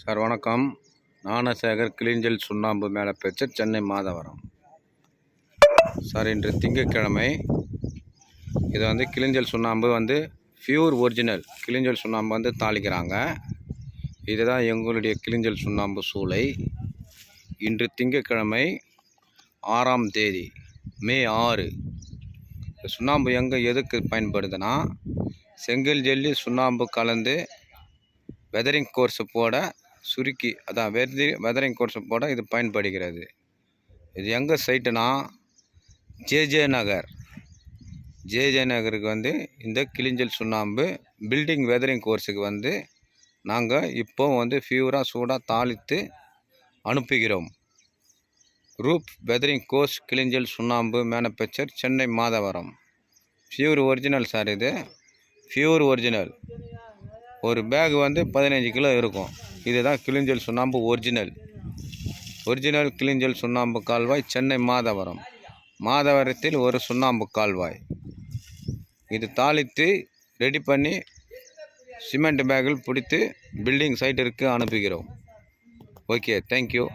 Sir வணக்கம். ஞானசேகர் கிளிஞ்சல் சுண்ணாம்பு மேலே பேச்சு சென்னை மாதவரம். சார் இன்று திங்கட்கிழமை. இது வந்து கிளிஞ்சல் சுண்ணாம்பு வந்து பியூர் ஒரிஜினல். கிளிஞ்சல் சுண்ணாம்பு வந்து தாளிக்கிறாங்க. இதுதான் எங்களுடைய கிளிஞ்சல் சுண்ணாம்பு சூளை. இன்று திங்கட்கிழமை ஆறாம் தேதி மே ஆறு. சுண்ணாம்பு எங்கே எதுக்கு பயன்படுதுன்னா செங்கல் ஜெல்லி சுண்ணாம்பு கலந்து வெதரிங் கோர்ஸு போட சுருக்கி அதான் வெதி வெதரிங் கோர்ஸை போட இது பயன்படுகிறது. இது எங்கே சைட்டுனா ஜேஜே நகர். ஜேஜே நகருக்கு வந்து இந்த கிளிஞ்சல் சுண்ணாம்பு பில்டிங் வெதரிங் கோர்ஸுக்கு வந்து நாங்கள் இப்போ வந்து ஃபியூராக சூடாக தாளித்து அனுப்புகிறோம். ரூப் வெதரிங் கோர்ஸ் கிளிஞ்சல் சுண்ணாம்பு manufacture Chennai Madhavaram. Pure original sir இது. பியூர் ஒரிஜினல் ஒரு பேக் வந்து பதினஞ்சு கிலோ இருக்கும். இதுதான் கிளிஞ்சல் சுண்ணாம்பு ஒரிஜினல் ஒரிஜினல் கிளிஞ்சல் சுண்ணாம்பு கால்வாய் சென்னை மாதவரம். மாதவரத்தில் ஒரு சுண்ணாம்பு கால்வாய். இது தாளித்து ரெடி பண்ணி சிமெண்ட் பேக்கில் பிடித்து பில்டிங் சைட்டிற்கு அனுப்புகிறோம். Okay thank you